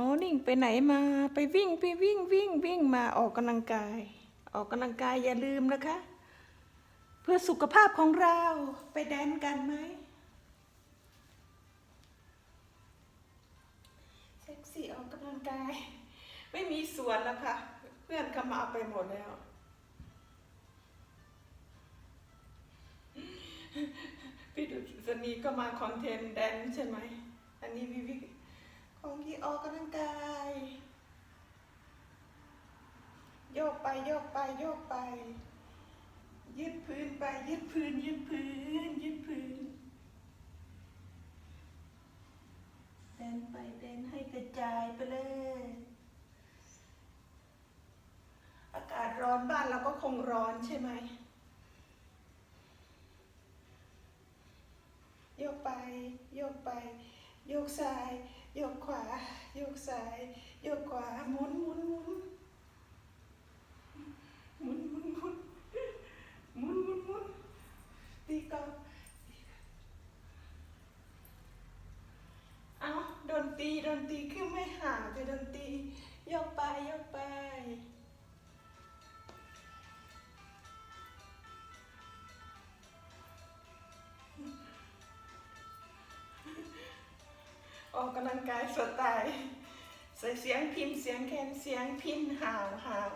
อนิ่งไปไหนมาไปวิ่งไปวิ่งวิ่งวิ่งมาออกกำลังกาย ออกกำลังกายอย่าลืมนะคะ เพื่อสุขภาพของเราไปแดนกันไหมเซ็กซี่ออกกำลังกาย ไม่มีสวนแล้วค่ะ เพื่อนเขามาเอาไปหมดแล้วพี่ดุษณีก็มาคอนเทนต์แดนใช่ไหม อันนี้วิวิ ของที่ออกกำลังกาย โยกไปโยกไปโยกไป ยืดพื้นไปยืดพื้นยืดพื้นยืดพื้นเดินไปเดินให้กระจายไปเลย อากาศร้อนบ้านเราก็คงร้อนใช่ไหมโยกไปโยกไปโยกซ้าย ยกขวาโยกซ้ายโยกขวาหมุนหมุนหมุนหมุนหมุนหมุนหมุนหมุนหมุนตีกลองเอาโดนตีโดนตีคือไม่ห่างแต่ดนตีโยกไปโยกไป ออกกำลังกายสไตล์ใส่เสียงพิมพ์เสียงแคนเสียงพินห่าวห่าว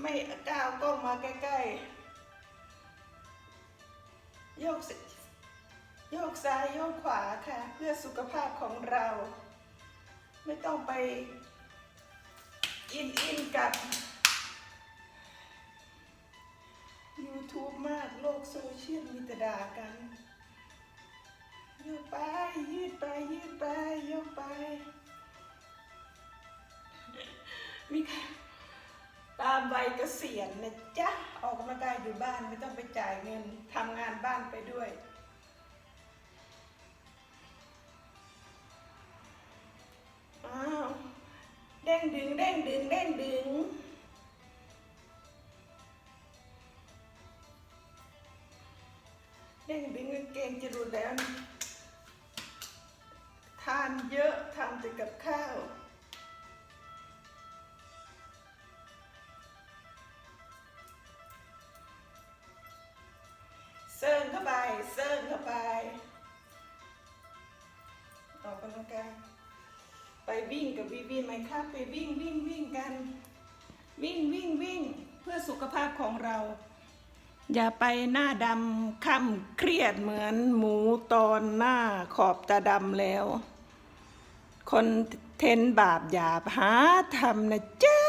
ไม่ก้าวกล้องมาใกล้ๆ โยกโยกซ้ายโยกขวาค่ะ เพื่อสุขภาพของเรา ไม่ต้องไปอินอินกับ YouTube มากโลกโซเชียลมีแต่ด่ากัน ยกไปยืดไปยืดไปโยกไปมีใครตามวัยเกษียณนะจ๊ะออกกำลังกายอยู่บ้านไม่ต้องไปจ่ายเงินทำงานบ้านไปด้วยอ้าวเด้งดึงเด้งดึงเด้งดึงเด้งดึงกางเกงจะหลุดแล้วนะานเยอะทำแต่กับข้าว เซิร์นเข้าไป เซิร์นเข้าไปออกกำลังกายไปวิ่งกับวิวีไหมครับไปวิ่งวิ่งวิ่งกัน วิ่งวิ่งวิ่งเพื่อสุขภาพของเรา อย่าไปหน้าดำค่ำเครียดเหมือนหมูตอนหน้าขอบตาดำแล้ว คนเทนบาปหยาบหาทำนะเจ้า